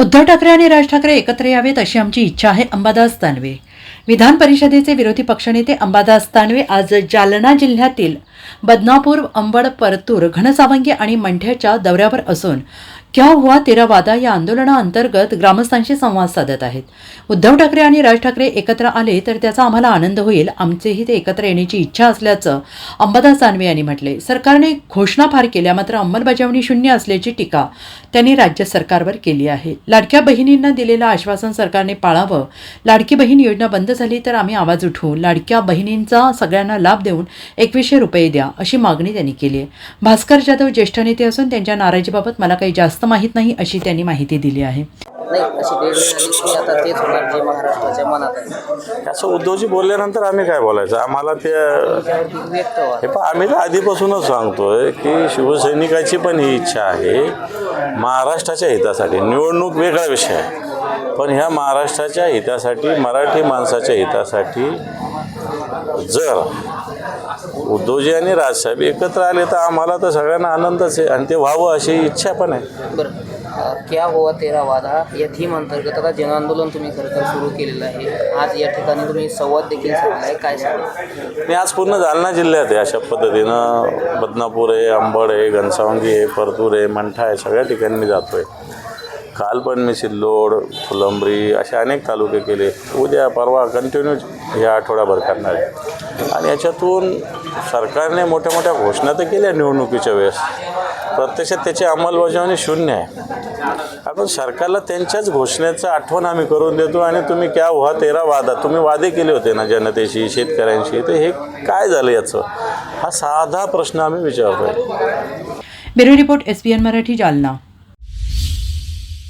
उद्धव ठाकरे आणि राज ठाकरे एकत्र यावेत अशी आमची इच्छा आहे अंबादास दानवे. विधान परिषदेचे विरोधी पक्षनेते अंबादास दानवे आज जालना जिल्ह्यातील बदनापूर अंबड परतूर घनसावंगी आणि मंठ्याच्या दौऱ्यावर असून क्या हुआ तेरा वादा या आंदोलनाअंतर्गत ग्रामस्थांशी संवाद साधत आहेत? उद्धव ठाकरे आणि राज ठाकरे एकत्र आले तर त्याचा आम्हाला आनंद होईल. आमचेही ते एकत्र येण्याची इच्छा असल्याचं अंबादास दानवे यांनी म्हटले. सरकारने घोषणा फार केल्या मात्र अंमलबजावणी शून्य असल्याची टीका त्यांनी राज्य सरकारवर केली आहे. लाडक्या बहिणींना दिलेलं आश्वासन सरकारने पाळावं. लाडकी बहीण योजना बंद झाली तर आम्ही आवाज उठवू लाडक्या बहिणींचा सगळ्यांना लाभ देऊन एकवीसशे रुपये द्या अशी मागणी त्यांनी केली आहे. भास्कर जाधव ज्येष्ठ नेते असून त्यांच्या नाराजीबाबत मला काही जास्त माहीत नाही अशी त्यांनी माहिती दिली आहे. नाही अशी वेगळी झाली की आता तेच होणार जे महाराष्ट्राच्या मनात आहे. असं उद्धवजी बोलल्यानंतर आम्ही काय बोलायचं? आम्हाला ते व्यक्त हे पण आम्ही तर आधीपासूनच सांगतोय की शिवसैनिकाची पण ही इच्छा आहे महाराष्ट्राच्या हितासाठी. निवडणूक वेगळा विषय आहे. पण ह्या महाराष्ट्राच्या हितासाठी मराठी माणसाच्या हितासाठी जर उद्धवजी आणि राजसाहेब एकत्र आले तर आम्हाला तर सगळ्यांना आनंदच आहे. आणि ते व्हावं अशी इच्छा पण आहे. बरं. क्या हुआ तेरा वादा? या थीम अंतर्गत आता जनआंदोलन तुम्ही खरं तर सुरू केलेलं आहे. आज या ठिकाणी तुम्ही संवाद देखील साधला आहे काय सांगा मी आज पूर्ण जालना जिल्ह्यात आहे अशा पद्धतीनं. बदनापूर आहे अंबड आहे घनसावंगी आहे परतूर आहे मंठा आहे सगळ्या ठिकाणी मी जातो आहे काल पण मी सिल्लोड फुलंब्री असे अनेक तालुके केले. उद्या परवा कंटिन्यू या आठवड्याभर करणार आहे. आणि याच्यातून सरकारने मोठ्या मोठ्या घोषणा तर केल्या निवडणुकीच्या वेळेस. प्रत्यक्षात त्याची अंमलबजावणी शून्य आहे. आपण सरकारला त्यांच्याच घोषणेचं आठवण आम्ही करून देतो आणि तुम्ही क्या व्हा तेरा वादा तुम्ही वादे केले होते ना जनतेशी शेतकऱ्यांशी तर हे काय झालं याचं? हा साधा प्रश्न आम्ही विचारतोय. Bureau report S Marathi Jalna.